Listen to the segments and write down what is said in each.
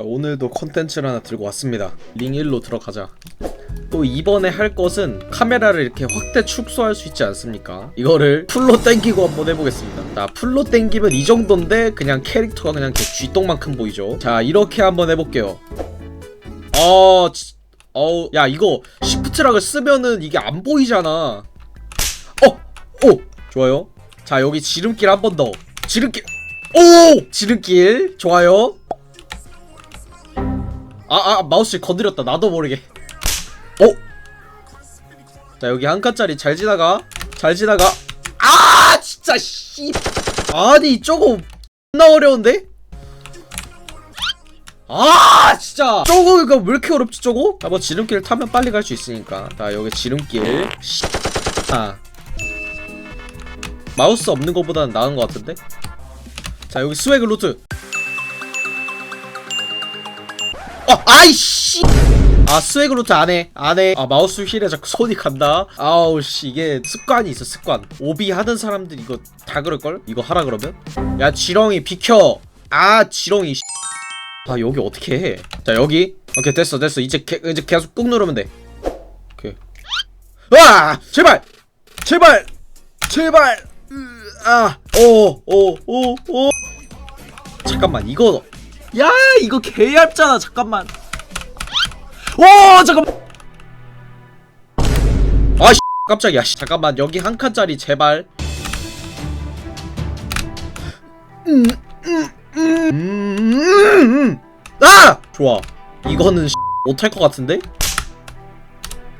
자, 오늘도 컨텐츠를 하나 들고 왔습니다. 링 1로 들어가자. 또 이번에 할 것은 카메라를 이렇게 확대 축소할 수 있지 않습니까? 이거를 풀로 땡기고 한번 해보겠습니다. 자, 풀로 땡기면 이 정도인데 그냥 캐릭터가 그냥 개 쥐똥만큼 보이죠? 자, 이렇게 한번 해볼게요. 어, 지- 어우, 야, 이거 시프트락을 쓰면은 이게 안 보이잖아. 어, 오, 좋아요. 자, 여기 지름길 한 번 더. 지름길, 오, 지름길, 좋아요. 아, 아, 마우스 건드렸다. 나도 모르게. 어? 자, 여기 한 칸짜리 잘 지나가. 잘 지나가. 아, 진짜, 씨. 아니, 저거, 나 어려운데? 아, 진짜. 저거, 이거 왜 이렇게 어렵지, 저거? 아, 뭐, 지름길 타면 빨리 갈 수 있으니까. 자, 여기 지름길. 씨. 아. 마우스 없는 것보다는 나은 것 같은데? 자, 여기 스웨그 루트. 어, 아이씨! 아 스웨그 루트 안해 안해 아 마우스 휠에 자꾸 손이 간다? 아우 씨 이게 습관이 있어 습관. 오비 하는 사람들 이거 다 그럴걸? 이거 하라 그러면? 야 지렁이 비켜! 아 지렁이 씨. 아 여기 어떻게 해 자 여기? 오케이 됐어 됐어. 이제 개, 이제 계속 꾹 누르면 돼. 오케이. 와! 제발! 제발! 제발! 아오오오오. 잠깐만 이거 야 이거 개 얇잖아 잠깐만. 오 잠깐 아 씨, 깜짝이야. 씨. 잠깐만 여기 한 칸짜리 제발. 음, 음 음 음 아! 좋아. 이거는 씨, 못할 것 같은데?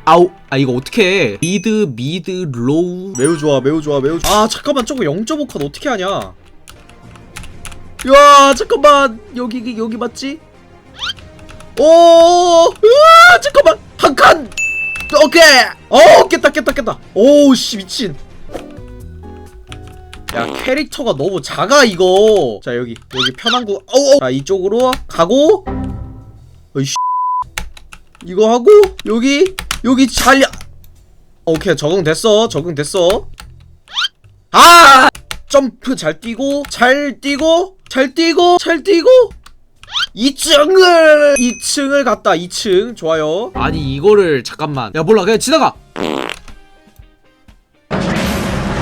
아우 아 이거 어떻게 해. 미드 미드 로우. 매우 좋아 매우 좋아 매우 좋아. 아 잠깐만 저거 0.5컷 어떻게 하냐 야 잠깐만 여기 여기 맞지? 오, 으아, 잠깐만 한 칸. 오케이. 어, 깼다 깼다 깼다. 오, 씨 미친. 야 캐릭터가 너무 작아 이거. 자 여기 여기 편한 구. 어, 어. 자 이쪽으로 가고. 어이씨. 이거 하고 여기 여기 잘. 오케이 적응됐어 적응됐어. 아 점프 잘 뛰고 잘 뛰고 잘 뛰고 잘 뛰고. 2층을 2층을 갔다. 2층. 좋아요. 아니 이거를 잠깐만. 야 몰라. 그냥 지나가